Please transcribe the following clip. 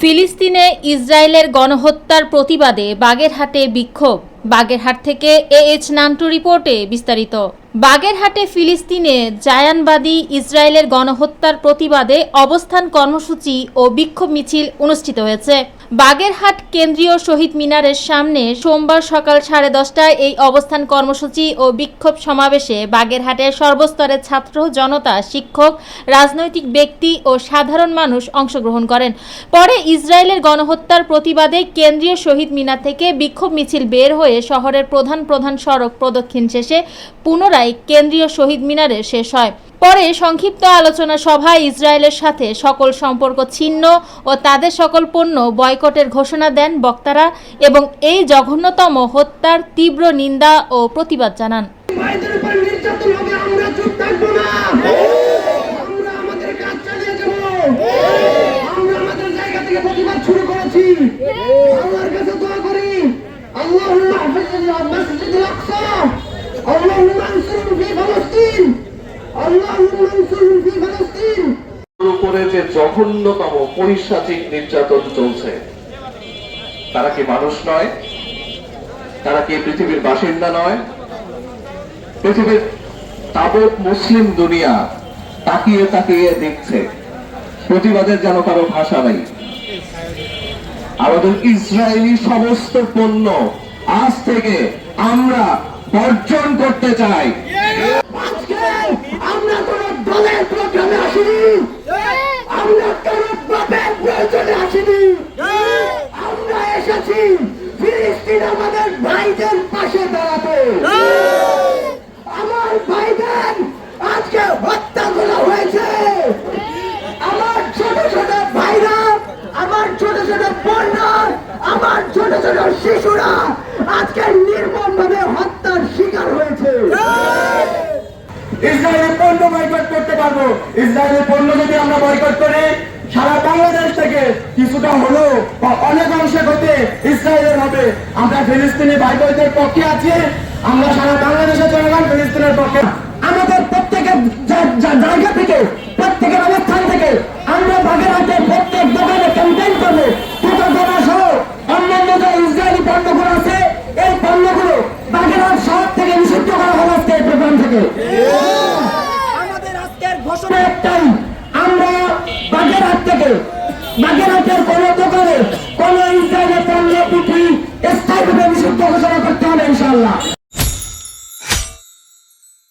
ফিলিস্তিনে ইসরায়েলের গণহত্যার প্রতিবাদে বাগেরহাটে বিক্ষোভ। বাগেরহাট থেকে এ এইচ নান্টু রিপোর্টে বিস্তারিত। বাগেরহাটে ফিলিস্তিনে জায়ানবাদী ইসরায়েলের গণহত্যার প্রতিবাদে অবস্থান কর্মসূচি ও বিক্ষোভ মিছিল অনুষ্ঠিত হয়েছে। বাগেরহাট কেন্দ্রীয় শহীদ মিনারের সামনে সোমবার সকাল সাড়ে দশটায় এই অবস্থান কর্মসূচি ও বিক্ষোভ সমাবেশে বাগেরহাটের সর্বস্তরের ছাত্র, জনতা, শিক্ষক, রাজনৈতিক ব্যক্তি ও সাধারণ মানুষ অংশগ্রহণ করেন। পরে ইসরায়েলের গণহত্যার প্রতিবাদে কেন্দ্রীয় শহীদ মিনার থেকে বিক্ষোভ মিছিল বের হয়ে শহরের প্রধান প্রধান সড়ক প্রদক্ষিণ শেষে পুনরায় কেন্দ্রীয় শহীদ মিনারে শেষ হয়। পরে সংক্ষিপ্ত আলোচনা সভায় ইসরায়েলের সাথে সকল সম্পর্ক ছিন্ন ও তাদের সকল পণ্য বয়কটের ঘোষণা দেন বক্তারা এবং এই জঘন্যতম হত্যার তীব্র নিন্দা ও প্রতিবাদ জানান। যে জঘন্যতম নির্যাতন চলছে, তারা কি মানুষ নয়? তারা কি পৃথিবীর বাসিন্দা নয়? পৃথিবীর মুসলিম দুনিয়া তাকিয়ে তাকিয়ে দেখছে, প্রতিবাদের যেন কারও ভাষা নাই। আমাদের ইসরায়েলি সমস্ত পণ্য আজ থেকে আমরা বর্জন করতে চাই আজকে আমরা কোন দলের প্রোগ্রামে আসিনি? আমরা কোন বাপের প্রয়োজনে আসিনি। আমরা এসেছি ফিলিস্তিন আমাদের ভাইদের পাশে দাঁড়াতে। আমার ভাইদের আজকে হত্যা করা হয়েছে। আমার ছোট ছোট ভাইরা আমার ছোট ছোট বোনরা আমার ছোট ছোট শিশুরা আজকে নির্মম ভাবে হত্যার শিকার হয়েছে ইসরায়েলের পণ্য বয়কট করতে পারব। ইসরায়েলের পণ্য যদি আমরা বয়কট করি, সারা বাংলাদেশ থেকে কিছুটা হলো বা অনেক অংশে হতে ইসরায়েলের হবে। আমরা ফিলিস্তিনি ভাই বোনদের পক্ষে আছি, আমরা সারা বাংলাদেশের জনগণ ফিলিস্তিনের পক্ষে। আমাদের প্রত্যেকের জায়গা থেকে, প্রত্যেকের অবস্থান থেকে আমরা বাগেরহাটের প্রত্যেক দোকানে ক্যাম্পেইন করব। দুটো দোকান সহ অন্যান্য যে ইসরায়েলি পণ্যগুলো আছে, এই পণ্যগুলো বাগেরহাট শহর থেকে নিষিদ্ধ করা হবে আজকে এই প্রোগ্রাম থেকে আমাদের আজকের ঘোষণা একটাই আমরা বাগেরহাট থেকে বাগেরহাটের কোন দোকানে কোন ইসরায়েলের পণ্য বিক্রি স্থায়ীভাবে নিষিদ্ধ ঘোষণা করতে হবে ইনশাআল্লাহ।